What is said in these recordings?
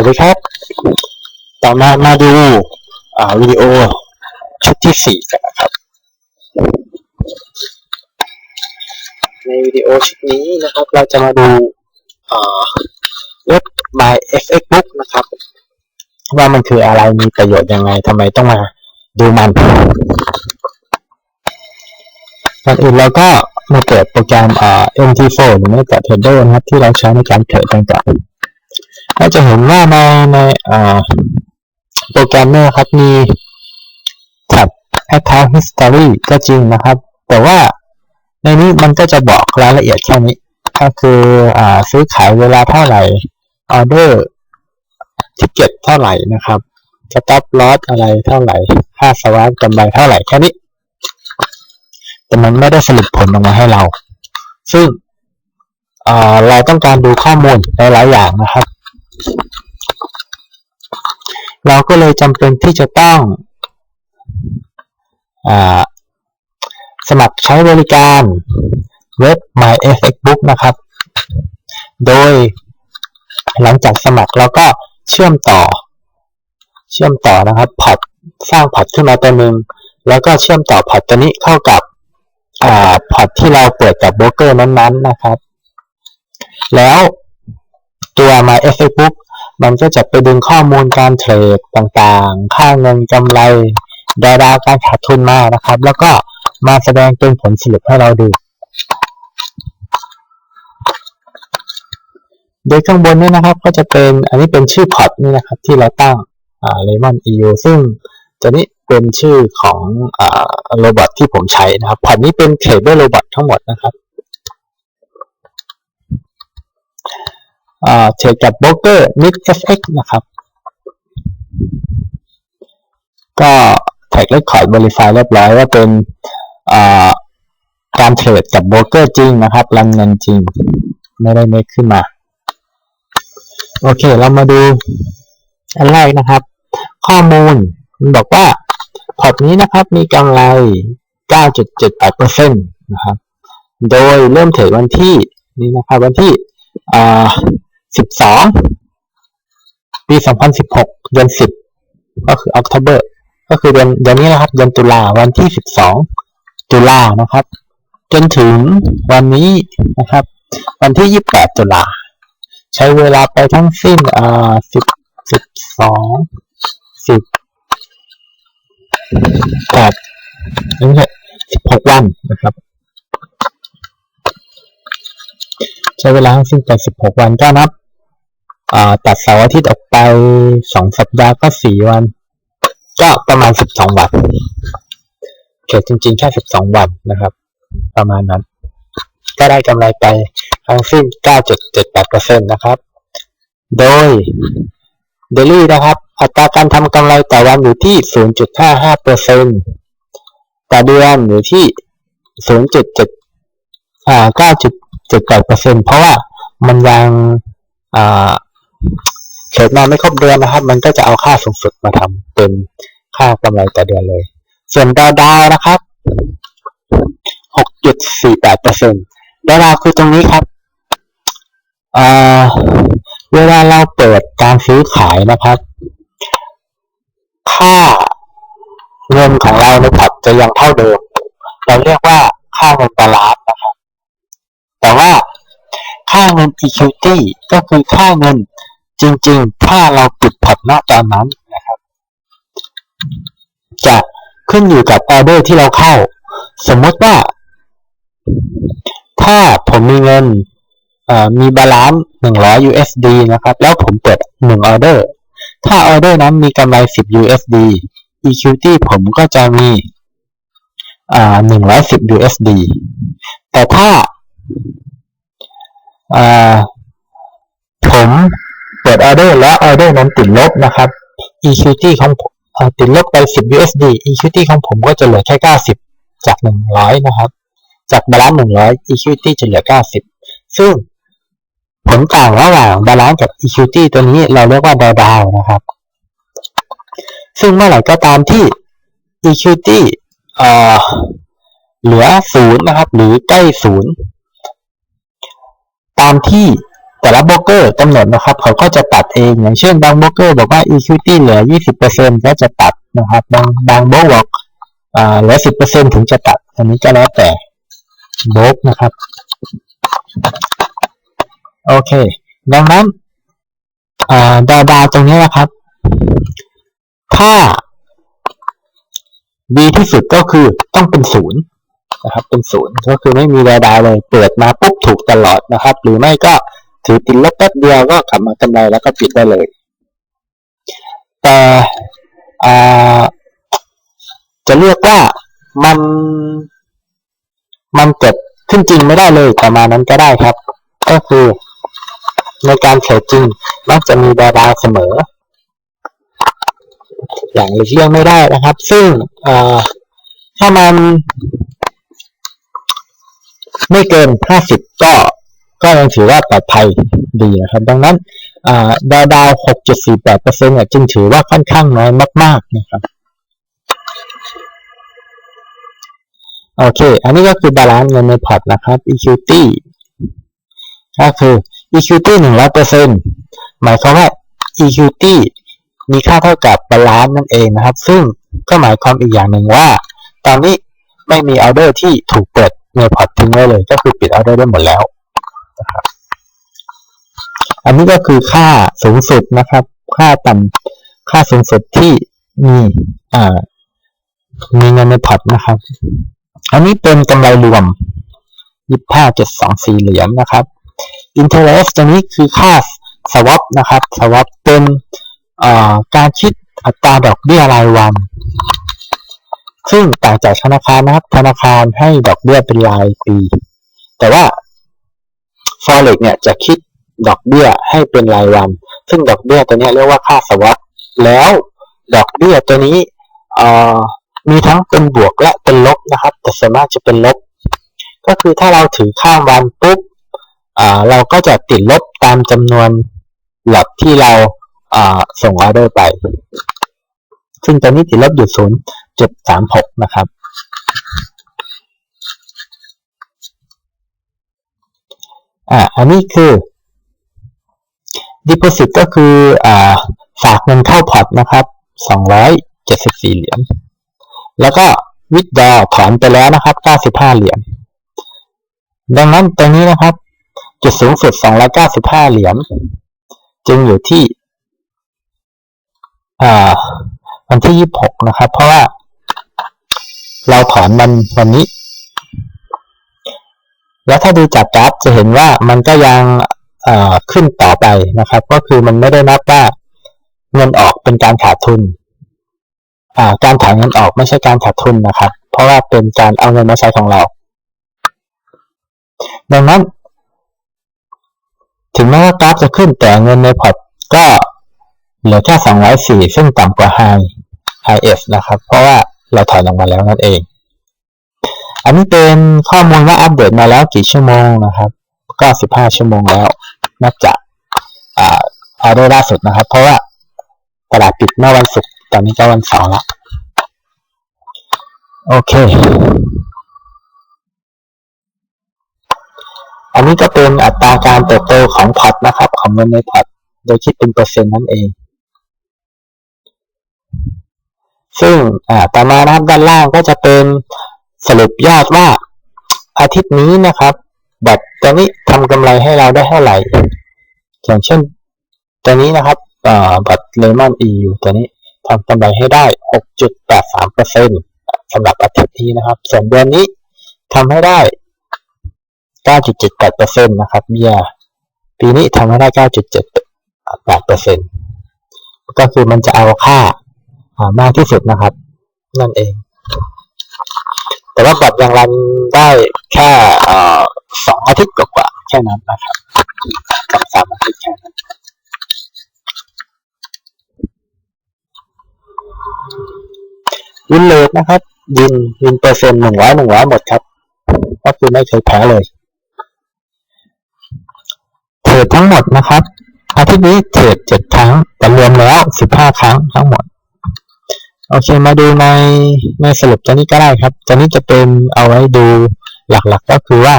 วัสดีครับ ต่อมามาดูาวิดีโอชุดที่สี่กันนะครับ ในวิดีโอชุดนี้นะครับ เราจะมาดูอ่เว็บ My FX Book นะครับ ว่ามันคืออะไรมีประโยชน์ยังไงทำไมต้องมาดูมันก่อนอื่นเราก็มาเปิดโปรแกรมอ่า MT4 หรือไม่ก็ Trader นะครับ ที่เราใช้ในการเทรดต่างๆ เราจะเห็นว่าในในอ่าโปรแกรมเนี่ยครับมีแท็บ Account History ก็จริงนะครับ แต่ว่าในนี้มันก็จะบอกรายละเอียดแค่นี้ ก็คืออ่าซื้อขายเวลาเท่าไหร่ออเดอร์ทิเก็ตเท่าไหร่นะครับสต็อปลอสอะไรเท่าไหร่ ค่าสวาปกำไรเท่าไหร่แค่นี้ แต่มันไม่ได้สรุปผลออกมาให้เรา ซึ่งเราต้องการดูข้อมูลหลายๆอย่างนะครับ เราก็เลยจำเป็นที่จะต้องอสมัครใช้บริการเว็บ MyFX Book นะครับ โดยหลังจากสมัครเราก็เชื่อมต่อ เชื่อมต่อนะครับพอร์ตสร้างพอร์ตขึ้นมาตัวหนึ่งแล้วก็เชื่อมต่อพอร์ตตัวนี้เข้ากับพอร์ตที่เราเปิดกับโบรกเกอร์นั้นๆนะครับ แล้ว ตัว MyFX Book มันก็จะไปดึงข้อมูลการเทรดต่างๆ ค่าเงินกำไรดาราการขาดทุนมานะครับ แล้วก็มาแสดงเป็นผลสรุปให้เราดู โดยข้างบนนี้นะครับก็จะเป็นอันนี้เป็นชื่อพอร์ตนี่นะครับที่เราตั้งอ่า Lemon EU ซึ่งตัวนี้เป็นชื่อของอโรบอทที่ผมใช้นะครับ พอร์ตนี้เป็นเทรดด้วยโรบอททั้งหมดนะครับอ่า เทรดกับโบรกเกอร์ Mid FX นะครับ ก็แท็กเลคคอร์ดบริฟายเรียบร้อยว่าเป็นการเทรดกับโบรกเกอร์จริงนะครับรันเงินจริง ไม่ได้เมคขึ้นมา โอเค เรามาดูอันแรกนะครับ ข้อมูลมันบอกว่าพอร์ตนี้นะครับมีกำไร 9.78%นะครับ โดยเริ่มเทรดวันที่นี่นะครับวันที่ 12ปี2016เดือน10ก็คือ October ก็คือเดือนเดือนนี้นะครับ เดือนตุลาวันที่12ตุลานะครับ จนถึงวันนี้นะครับ วันที่28ตุลาใช้เวลาไปทั้งสิ้นอ่า10 12 10 8ไม่ใช่16วันนะครับ ใช้เวลาทั้งสิ้นไป16วันก็นับ ตัดเสาร์อาทิตย์ออกไปสองสัปดาห์ก็สี่วัน ก็ประมาณสิบสองวันเขตจริงๆแค่สิบสองวันนะครับ ประมาณนั้น ก็ได้กำไรไปทั้งสิ้นเก้าจุดเจ็ดแปดเปอร์เซ็นต์นะครับ โดยเดลี่นะครับ อัตราการทำกำไรต่อวันอยู่ที่ศูนย์จุดห้าห้าเปอร์เซ็นต์ต่อเดือนอยู่ที่ศูนย์จุดเจ็ดอ่าเก้าจุดเจ็ดแปดเปอร์เซ็นต์เพราะว่ามันยังอ่า เทรดมาไม่ครบเดือนนะครับ มันก็จะเอาค่าสูงสุดมาทำเป็นค่ากำไรต่อเดือนเลย ส่วนดาวดาวนะครับ 6.48%ดาวดาวคือตรงนี้ครับเวลาเราเปิดการซื้อขายนะครับ ค่าเงินของเราในพอร์ตจะยังเท่าเดิม เราเรียกว่าค่าเงินบาลานซ์นะครับ แต่ว่าค่าเงิน equity ก็คือค่าเงิน จริงๆ ถ้าเราปิดพอร์ตณตอนนั้นนะครับ จะขึ้นอยู่กับออเดอร์ที่เราเข้า สมมติว่า ถ้าผมมีเงินมีบาลานซ์100 USD นะครับ แล้วผมเปิด1ออเดอร์ ถ้าออเดอร์นั้นมีกำไร 10 USD equity ผมก็จะมี110 USD แต่ถ้าผม ปิดออเดอร์แล้วออเดอร์นั้นติดลบนะครับ equity ของติดลบไป 10 USD equity ของผมก็จะเหลือแค่ 90 จาก 100 นะครับ จากบาลานซ์100 equity จะเหลือ 90 ซึ่งผลต่างระหว่างบาลานซ์กับ equity ตัวนี้เราเรียกว่าดาวดาวนะครับ ซึ่งเมื่อไหร่ก็ตามที่ equity เหลือศูนะครับ หรือใกล้ศูนย์ตามที่ แต่ละโบรกเกอร์กำหนดนะครับ เขาก็จะตัดเอง อย่างเช่นบางโบรกเกอร์บอกว่า equity เหลือ 20%ก็จะตัดนะครับ บางบางโบรกบอกอ่าเหลือ 10%ถึงจะตัด อันนี้ก็แล้วแต่โบรกนะครับ โอเค ดังนั้นดาวดาวตรงนี้นะครับ ถ้าดีที่สุดก็คือต้องเป็นศูนย์นะครับ เป็นศูนย์ก็คือไม่มีดาวดาวเลย เปิดมาปุ๊บถูกตลอดนะครับ หรือไม่ก็ ถือติดลบแป๊บเดียวก็กลับมากำไรแล้วก็ปิดได้เลย แต่จะเรียกว่ามันมันเกิดขึ้นจริงไม่ได้เลยประมาณนั้นก็ได้ครับ ก็คือในการเทรดจริงมักจะมีดาวดาวเสมอ อย่างหลีกเลี่ยงไม่ได้นะครับ ซึ่งถ้ามันไม่เกิน 50 ก็ ก็ยังถือว่าปลอดภัยดีนะครับ ดังนั้นดาวดาว6.48%เนี่ยจึงถือว่าค่อนข้างน้อยมาก ๆ นะครับ โอเค อันนี้ก็คือบาลานซ์เงินในพอร์ตนะครับ equity ก็คือ equity 100%หมายความว่า equity มีค่าเท่ากับบาลานซ์นั่นเองนะครับ ซึ่งก็หมายความอีกอย่างหนึ่งว่า ตอนนี้ไม่มีออเดอร์ที่ถูกเปิดในพอร์ตทิ้งไว้เลย ก็คือปิดออเดอร์ได้หมดแล้ว นะครับ อันนี้ก็คือค่าสูงสุดนะครับ ค่าต่ำค่าสูงสุดที่มีอ่ามีเงินในพอร์ตนะครับ อันนี้เป็นกำไรรวมยี่ห้าจุดสองสี่เหรียญนะครับ interest ตัวนี้คือค่า swap นะครับ swap เป็นการคิดอัตราดอกเบี้ยรายวัน ซึ่งต่างจากธนาคารนะครับ ธนาคารให้ดอกเบี้ยเป็นรายปี แต่ว่า forex เนี่ยจะคิดดอกเบี้ยให้เป็นรายวัน ซึ่งดอกเบี้ยตัวนี้เรียกว่าค่าสวัสดแล้วดอกเบี้ยตัวนี้มีทั้งเป็นบวกและเป็นลบนะครับ แต่ส่วนมากจะเป็นลบ ก็คือถ้าเราถือข้ามวันปุ๊บเราก็จะติดลบตามจำนวนหลักที่เราส่งออเดอร์ไป ซึ่งตอนนี้ติดลบอยู่0.36นะครับ อ่าอันนี้คือ deposit ก็คืออ่าฝากเงินเข้าพอร์ตนะครับ274 เหรียญ แล้วก็ withdraw ถอนไปแล้วนะครับ95 เหรียญ ดังนั้นตรงนี้นะครับ จุดสูงสุด 295 เหรียญ จึงอยู่ที่อ่าวันที่ 26 นะครับ เพราะว่า เราถอนมันวันนี้ แล้วถ้าดูจากกราฟจะเห็นว่ามันก็ยังขึ้นต่อไปนะครับ ก็คือมันไม่ได้นับว่าเงินออกเป็นการขาดทุน การถ่ายเงินออกไม่ใช่การขาดทุนนะครับ เพราะว่าเป็นการเอาเงินมาใช้ของเรา ดังนั้น ถึงแม้ว่ากราฟจะขึ้นแต่เงินในพอร์ตก็เหลือแค่204ซึ่งต่ำกว่า High IS นะครับ เพราะว่าเราถอยลงมาแล้วนั่นเอง อันนี้เป็นข้อมูลว่าอัปเดตมาแล้วกี่ชั่วโมงนะครับก็15 ชั่วโมงแล้วนับจากออเดอร์ล่าสุดนะครับ เพราะว่าตลาดปิดเมื่อวันศุกร์ตอนนี้ก็วันเสาร์ละโอเค อันนี้ก็เป็นอัตราการเติบโตของพอร์ตนะครับของเงินในพอร์ตโดยคิดเป็นเปอร์เซ็นต์นั่นเอง ซึ่งต่อมานะครับด้านล่างก็จะเป็น สรุปยอดว่าอาทิตย์นี้นะครับ บัตรตัวนี้ทำกำไรให้เราได้เท่าไหร่ อย่างเช่น ตัวนี้นะครับบัตรเลมอนอีตัวนี้ทำกำไรให้ได้ 6.83%สำหรับอาทิตย์นี้นะครับ ส่วนเดือนนี้ทำให้ได้ 9.78%นะครับเบียปีนี้ทำให้ได้ 9.78%ก็คือมันจะเอาค่ามากที่สุดนะครับ นั่นเอง แต่ว่าบัตรยังรันได้แค่สองอาทิตย์กว่าแค่นั้นนะครับสองสามอาทิตย์แค่นั้นวินเลทนะครับวินวินเปอร์เซ็นต์หนึ่งร้อยหนึ่งร้อยหมดครับ ก็คือไม่เคยแพ้เลยเทรดทั้งหมดนะครับอาทิตย์นี้เทรดเจ็ดครั้งแต่รวมแล้วสิบห้าครั้งทั้งหมด โอเคมาดูในในสรุปตัวนี้ก็ได้ครับ ตัวนี้จะเป็นเอาไว้ดูหลักๆก็คือว่า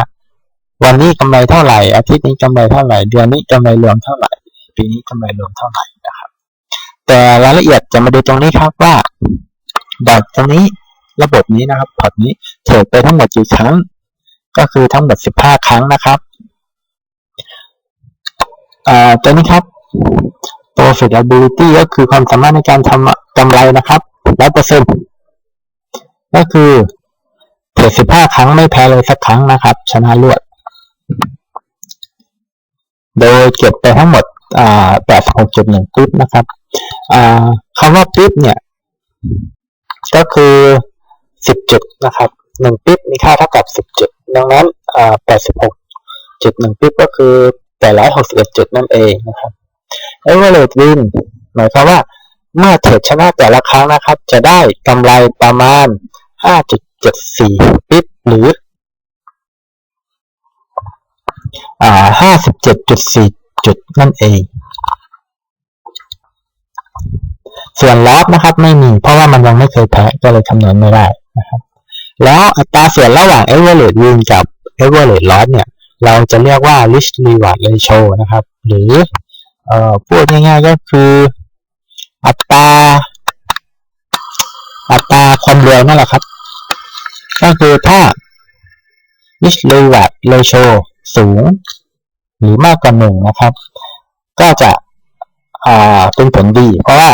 วันนี้กำไรเท่าไหร่ อาทิตย์นี้กำไรเท่าไหร่ เดือนนี้กำไรรวมเท่าไหร่ ปีนี้กำไรรวมเท่าไหร่นะครับ แต่รายละเอียดจะมาดูตรงนี้ครับว่าบอร์ดตรงนี้ระบบนี้นะครับพอร์ตนี้เทรดไปทั้งหมดกี่ครั้ง ก็คือทั้งหมด 15 ครั้งนะครับอ่าตัวนี้ครับ profitability ก็คือความสามารถในการทำกำไรนะครับ ร้อยเปอร์เซ็นต์ก็คือเทรดสิบห้าครั้งไม่แพ้เลยสักครั้งนะครับ ชนะรวด โดยเก็บไปทั้งหมดอ่าแปดหกจุดหนึ่งปิ๊บนะครับคำว่าปิ๊บเนี่ย ก็คือสิบจุดนะครับหนึ่งปิ๊บมีค่าเท่ากับสิบจุด ดังนั้นแปดสิบหกจุดหนึ่งปิ๊บก็คือแปดร้อยหกสิบเอ็ดจุดนั่นเองนะครับ average win หมายความว่า เมื่อเทรดชนะแต่ละครั้งนะครับ จะได้กำไรประมาณ 5.74 ปิบหรืออ่า57.4 จุดนั่นเอง ส่วนลอสนะครับไม่มี เพราะว่ามันยังไม่เคยแพ้ก็เลยคำนวณไม่ได้นะครับแล้วอัตราส่วนระหว่าง average win กับ average loss เนี่ย เราจะเรียกว่า risk reward ratio นะครับ หรือเอ่อพูดง่ายๆก็คือ อัตราอัตราความเร็วนั่นแหละครับ ก็คือถ้า risk reward ratio สูง หรือมากกว่าหนึ่งนะครับ ก็จะอ่าเป็นผลดี เพราะว่า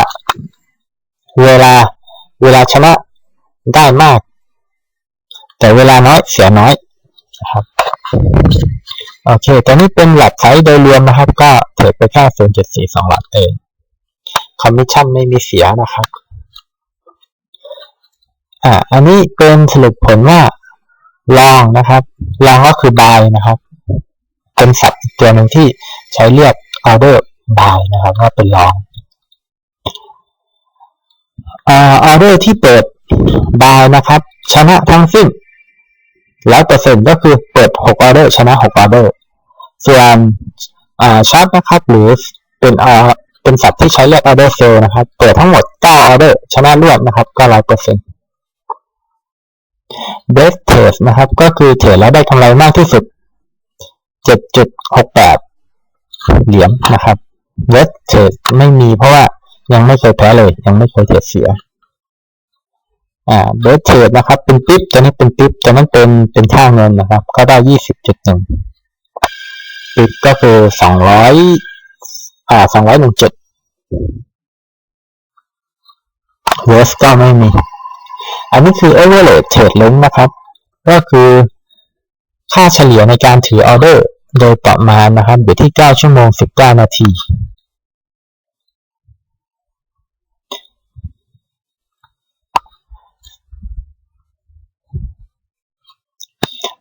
เวลาเวลาชนะได้มาก แต่เวลาน้อยเสียน้อยนะครับโอเคตัวนี้เป็นหลักไซส์โดยรวมนะครับ ก็เทรดไปแค่0.42หลักเอง คอมมิชชั่นไม่มีเสียนะครับอ่าอันนี้เป็นสรุปผลว่าลองนะครับลองก็คือ buy นะครับเป็นศัพท์อีกตัวหนึ่งที่ใช้เรียก order buy นะครับว่าเป็นลองอ่า order ที่เปิด buy นะครับ ชนะทั้งสิ้นร้อยเปอร์เซ็นก็คือเปิดหกออเดอร์ชนะหกออเดอร์ส่วนอ่าช็อตนะครับ หรือเป็นอ่า เป็นสัตว์ที่ใช้เรียกออเดอร์เซลนะครับ เปิดทั้งหมดเก้าออเดอร์ชนะรวดนะครับ ก็ร้อยเปอร์เซ็นต์เบสเทสนะครับ ก็คือเทรดแล้วได้กำไรมากที่สุดเจ็ดจุดหกแปดเหรียญนะครับเบสเทสไม่มีเพราะว่ายังไม่เคยแพ้เลย ยังไม่เคยเทรดเสีย อ่าเบสเทรดนะครับ เป็นปิ๊บตัวนี้เป็นปิ๊บตัวนั้นเป็นเป็นค่าเงินนะครับ ก็ได้ยี่สิบจุดหนึ่งปิ๊บก็คือส อ่าสองร้อยหนึ่งเจุดเวสก็ไม่มี อันนี้คือ average trade length นะครับ ก็คือค่าเฉลี่ยในการถือออเดอร์ โดยประมาณนะครับอยู่ที่ 9 ชั่วโมง 19 นาที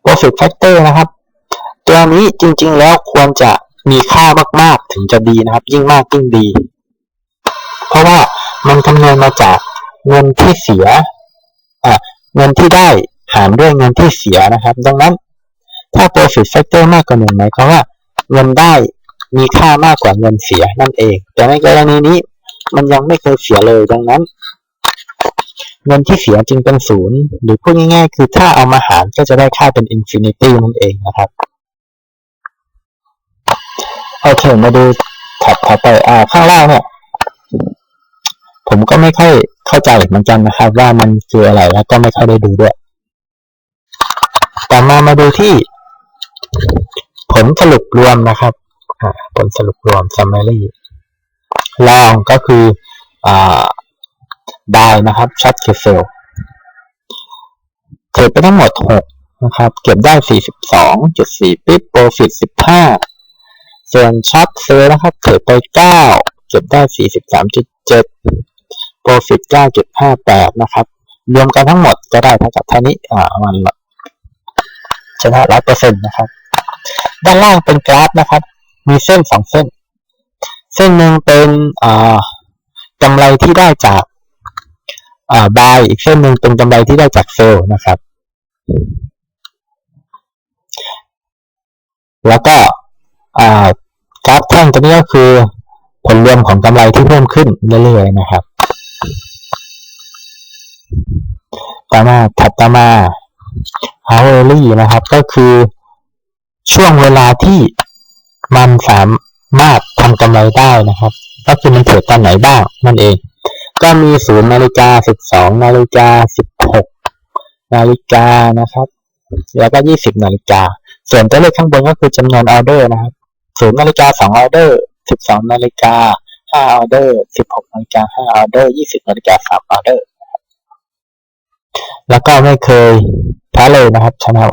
profit factor นะครับ ตัวนี้จริงๆแล้วควรจะ มีค่ามากๆถึงจะดีนะครับ ยิ่งมากยิ่งดี เพราะว่ามันคำนวณมาจากเงินที่เสียอะเงินที่ได้หารด้วยเงินที่เสียนะครับ ดังนั้น ถ้า profit factor มากกว่าหนึ่งหมายความว่า เงินได้มีค่ามากกว่าเงินเสียนั่นเอง แต่ในกรณีนี้มันยังไม่เคยเสียเลยดังนั้น เงินที่เสียจึงเป็นศูนย์หรือพูดง่ายๆ คือถ้าเอามาหารก็จะได้ค่าเป็นอินฟินิตี้นั่นเองนะครับ โอเค มาดูแท็บถัดไปอ่าข้างล่างเนี่ยผมก็ไม่ค่อยเข้าใจเหมือนกันนะครับ ว่ามันคืออะไรแล้วก็ไม่ค่อยได้ดูด้วย ต่อมามาดูที่ ผลสรุปรวมนะครับผลสรุปรวม summary ลองก็คืออ่าได้นะครับช็อตคือเฟลเทรดไปทั้งหมด 6 นะครับ เก็บได้ 42.4ปิ๊บโปรฟิต15 ส่วนช็อตเซลนะครับเทรดไป 9 เก็บได้ 43.7โปรฟิต9.58 นะครับ รวมกันทั้งหมดก็ได้เท่ากับเท่านี้อ่ามันชนะ100%นต์นะครับ ด้านล่างเป็นกราฟนะครับ มีเส้น2เส้น เส้นหนึ่งเป็นอ่ากำไรที่ได้จากอ่าบายอีกเส้นหนึ่งเป็นกำไรที่ได้จากเซลล์นะครับ แล้วก็ กราฟแท่งตัวนี้ก็คือผลรวมของกำไรที่เพิ่มขึ้นเรื่อยๆนะครับ ต่อมาถัดต่อมา hourly นะครับ ก็คือช่วงเวลาที่มันสามารถทำกำไรได้นะครับ ก็คือมันเกิดตอนไหนบ้างนั่นเอง ก็มีศูนย์นาฬิกาสิบสองนาฬิกาสิบหกนาฬิกานะครับ แล้วก็ยี่สิบนาฬิกา ส่วนตัวเลขข้างบนก็คือจำนวนออเดอร์นะครับ ศูนย์นาฬิกาสองออเดอร์สิบสองนาฬิกาห้าออเดอร์สิบหกนาฬิกาห้าออเดอร์ยี่สิบนาฬิกาสามออเดอร์ แล้วก็ไม่เคยแพ้เลยนะครับชนะ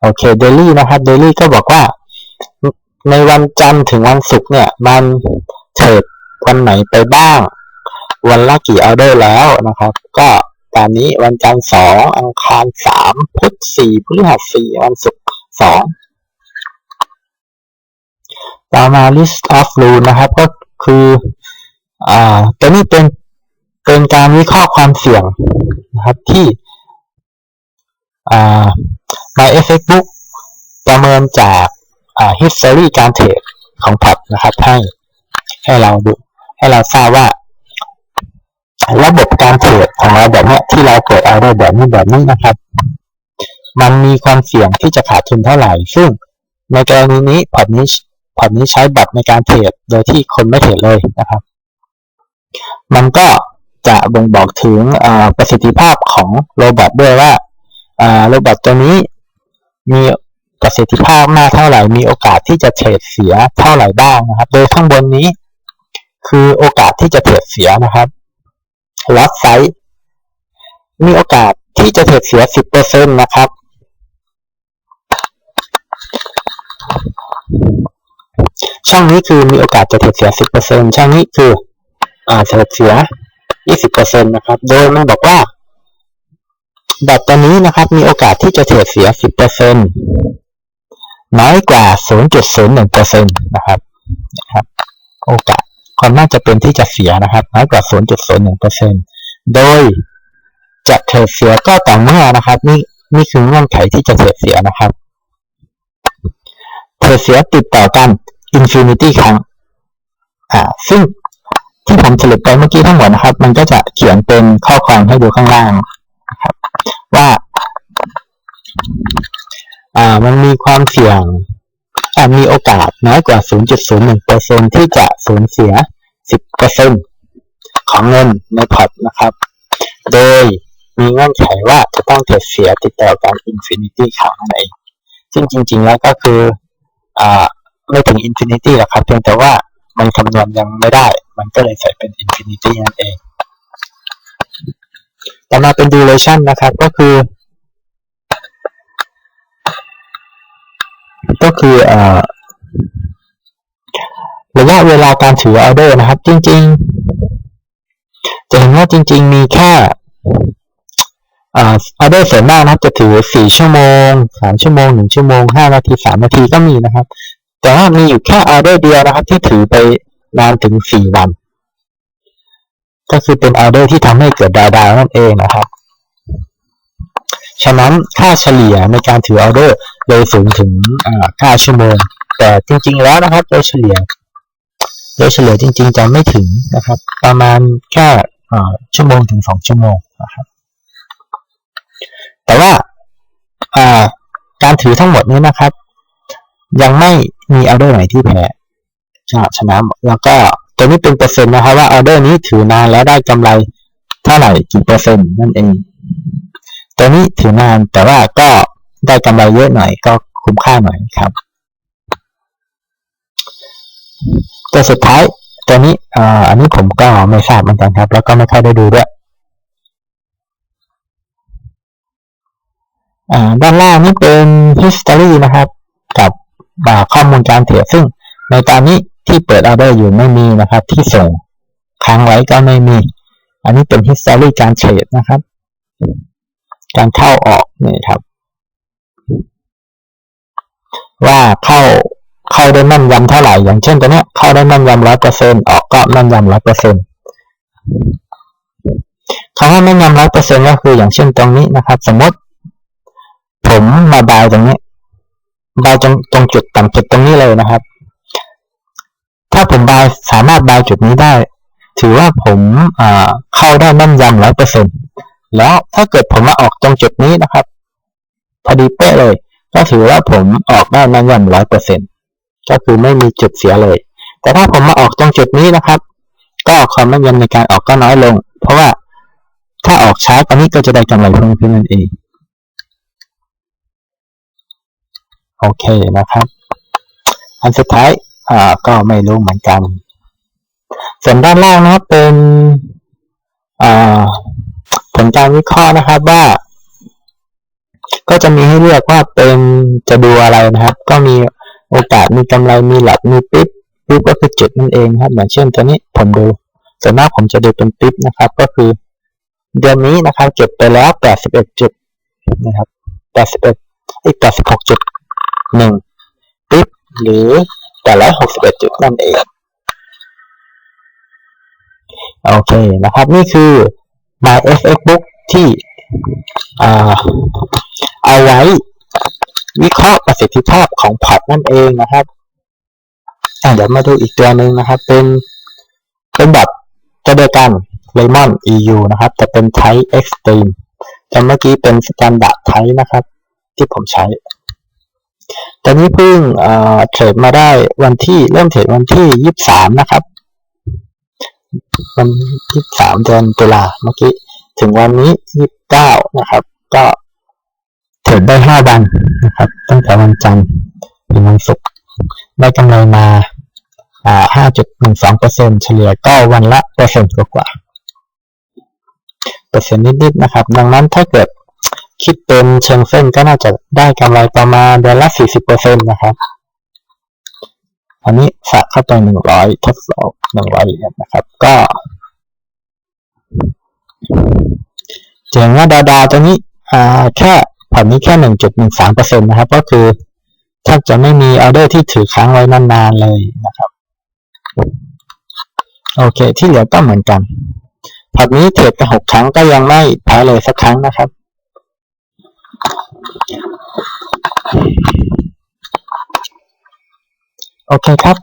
โอเคเดลี่นะครับเดลี่ก็บอกว่า ในวันจันทร์ถึงวันศุกร์เนี่ย มันเทรดวันไหนไปบ้าง วันละกี่ออเดอร์แล้วนะครับ ก็ตามนี้วันจันทร์สองอังคารสามพุธสี่พฤหัสสี่วันศุกร์ สองต่อมา list of rule นะครับ ก็คืออ่าตัวนี้เป็นเป็นการวิเคราะห์ความเสี่ยงนะครับที่อ่า MyFX Book ประเมินจากอ่า history การเทรดของพอร์ตนะครับ ให้ให้เราดู ให้เราทราบว่าระบบการเทรดของเราแบบนี้ที่เราเปิดเอาได้แบบนี้แบบนี้นะครับ มันมีความเสี่ยงที่จะขาดทุนเท่าไหร่ ซึ่งในกรณีนี้พอร์ตนี้พอร์ตนี้ใช้บัตรในการเทรดโดยที่คนไม่เทรดเลยนะครับ มันก็จะบ่งบอกถึงประสิทธิภาพของโรบอทด้วยว่าโรบอทตัวนี้มีประสิทธิภาพมากเท่าไหร่ มีโอกาสที่จะเทรดเสียเท่าไหร่บ้างนะครับ โดยข้างบนนี้คือโอกาสที่จะเทรดเสียนะครับล็อตไซส์มีโอกาสที่จะเทรดเสีย 10%นะครับ ช่องนี้คือมีโอกาสจะเทรดเสีย 10%ช่องนี้คืออ่าเทรดเสีย 20%นะครับ โดยมันบอกว่า แบบตัวนี้นะครับ มีโอกาสที่จะเทรดเสีย 10%น้อยกว่า 0.01%นะครับนะครับ โอกาสความน่าจะเป็นที่จะเสียนะครับ น้อยกว่า 0.01%โดยจะเทรดเสียก็ต่อเมื่อนะครับ นี่นี่คือเงื่อนไขที่จะเทรดเสียนะครับเทรดเสียติดต่อกัน infinity ครั้งอ่าซึ่งที่ผมสรุปไปเมื่อกี้ทั้งหมดนะครับ มันก็จะเขียนเป็นข้อความให้ดูข้างล่างครับ ว่าอ่ามันมีความเสี่ยงอ่ามีโอกาสน้อยกว่า 0.01%ที่จะสูญเสีย 10%ของเงินในพอร์ตนะครับ โดยมีเงื่อนไขว่าจะต้องเทรดเสียติดต่อกันอินฟินิตี้ครั้งนั่นเองซึ่งจริง ๆ แล้วก็คืออ่า ไม่ถึงอินฟินิตี้หรอกครับ เพียงแต่ว่ามันคำนวณยังไม่ได้ มันก็เลยใส่เป็นอินฟินิตี้นั่นเอง ต่อมาเป็น duration นะครับ ก็คือ ก็คืออ่าระยะเวลาการถือออเดอร์นะครับ จริง ๆ จะเห็นว่าจริง ๆ มีแค่ออเดอร์ส่วนมากนะครับจะถือสี่ชั่วโมงสามชั่วโมงหนึ่งชั่วโมงห้านาทีสามนาทีก็มีนะครับ แต่ว่ามีอยู่แค่ออเดอร์เดียวนะครับ ที่ถือไปนานถึงสี่วัน ก็คือเป็นออเดอร์ที่ทำให้เกิดดาวดาวนั่นเองนะครับ ฉะนั้นค่าเฉลี่ยในการถือออเดอร์เลยสูงถึงค่าชั่วโมง แต่จริงๆแล้วนะครับ โดยเฉลี่ย โดยเฉลี่ยจริง ๆ จะไม่ถึงนะครับ ประมาณแค่ชั่วโมงถึงสองชั่วโมงนะครับ แต่ว่าการถือทั้งหมดนี้นะครับ ยังไม่มีออเดอร์ไหนที่แพ้ชนะแล้วก็ตัวนี้เป็นเปอร์เซ็นต์นะครับว่าออเดอร์นี้ถือนานแล้วได้กำไรเท่าไหร่กี่เปอร์เซ็นต์นั่นเอง ตัวนี้ถือนานแต่ว่าก็ได้กำไรเยอะหน่อยก็คุ้มค่าหน่อยครับ ตัวสุดท้ายตัวนี้อ่าอันนี้ผมก็ไม่ทราบเหมือนกันครับ แล้วก็ไม่ค่อยได้ดูด้วยอ่าด้านล่างนี่เป็น history นะครับ ข้อมูลการเทรดซึ่งในตอนนี้ที่เปิดออเดอร์อยู่ไม่มีนะครับ ที่ส่งค้างไว้ก็ไม่มี อันนี้เป็น history การเทรดนะครับ การเข้าออกนี่ครับ ว่าเข้าเข้าได้แม่นยำเท่าไหร่ อย่างเช่นตัวเนี้ยเข้าได้แม่นยำร้อยเปอร์เซ็นออกก็แม่นยำร้อยเปอร์เซ็นคำว่าแม่นยำร้อยเปอร์เซ็นก็คืออย่างเช่นตรงนี้นะครับ สมมติ ผมมาบายตรงนี้ บายตรงตรงจุดต่ำจุดตรงนี้เลยนะครับ ถ้าผมบายสามารถบายจุดนี้ได้ ถือว่าผมเข้าได้แม่นยำร้อยเปอร์เซ็นแล้วถ้าเกิดผมมาออกตรงจุดนี้นะครับ พอดีเป๊ะเลย ก็ถือว่าผมออกได้แม่นยำร้อยเปอร์เซ็นก็คือไม่มีจุดเสียเลย แต่ถ้าผมมาออกตรงจุดนี้นะครับ ก็ความแม่นยำในการออกก็น้อยลง เพราะว่าถ้าออกช้ากว่านี้ก็จะได้กำไรเพิ่มขึ้นนั่นเอง โอเคนะครับ อันสุดท้ายอ่าก็ไม่รู้เหมือนกัน ส่วนด้านล่างนะครับเป็นอ่าผลการวิเคราะห์นะครับว่า ก็จะมีให้เลือกว่าเป็นจะดูอะไรนะครับ ก็มีโอกาสมีกำไรมีหลักมีปิ๊บปิ๊บก็คือจุดนั่นเองครับเหมือนเช่นตัวนี้ผมดูส่วนมากผมจะดูเป็นปิ๊บนะครับ ก็คือเดือนนี้นะครับเก็บไปแล้ว 81 จุดนะครับ 81อีก86จุด หนึ่งปิ๊บหรือ861จุดนั่นเอง โอเคนะครับ นี่คือ My FX Book ที่เอาไว้วิเคราะห์ประสิทธิภาพของพอร์ตนั่นเองนะครับเดี๋ยวมาดูอีกตัวหนึ่งนะครับ เป็นเป็นแบบตัวเดียวกัน Lemon EU นะครับ แต่เป็น Type Extreme แต่เมื่อกี้เป็น Standard Type นะครับ ที่ผมใช้ ตอนนี้เพิ่งเทรดมาได้วันที่เริ่มเทรดวันที่23นะครับ วัน23เดือนตุลาเมื่อกี้ถึงวันนี้29นะครับ ก็เทรดได้5วันนะครับ ตั้งแต่วันจันทร์ถึงวันศุกร์ได้กำไรมาอ่า5.12%เฉลี่ยก็วันละเปอร์เซ็นต์กว่าเปอร์เซ็นต์นิดๆนะครับ ดังนั้นถ้าเกิด คิดเป็นเชิงเส้นก็น่าจะได้กำไรประมาณเดือนละ40%นะครับ อันนี้ฝากเข้าไป100ทดสอบ100เหรียญนะครับ ก็เจ๋งว่าดาดาตัวนี้อ่าแค่พอร์ตนี้แค่ 1.13%นะครับ ก็คือแทบจะไม่มีออเดอร์ที่ถือค้างไว้นานๆเลยนะครับโอเค ที่เหลือก็เหมือนกันพอร์ตนี้เทรดไปหกครั้งก็ยังไม่แพ้เลยสักครั้งนะครับ โอเคครับ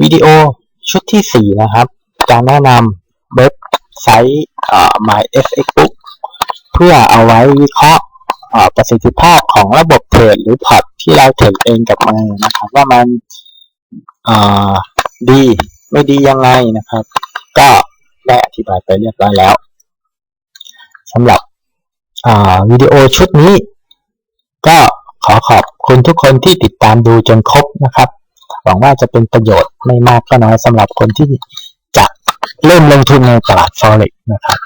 วิดีโอชุดที่สี่นะครับ การแนะนำเว็บไซต์ MyFXBook เพื่อเอาไว้วิเคราะห์ประสิทธิภาพของระบบเทรดหรือพอร์ตที่เราเทรดเองกับมือนะครับ ว่ามันดีไม่ดียังไงนะครับ ก็ได้อธิบายไปเรียบร้อยแล้วสำหรับ วิดีโอชุดนี้ ก็ขอขอบคุณทุกคนที่ติดตามดูจนครบนะครับ หวังว่าจะเป็นประโยชน์ไม่มากก็น้อยสำหรับคนที่จะเริ่มลงทุนในตลาด Forex นะครับ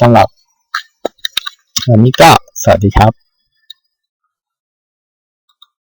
สำหรับวันนี้ก็สวัสดีครับ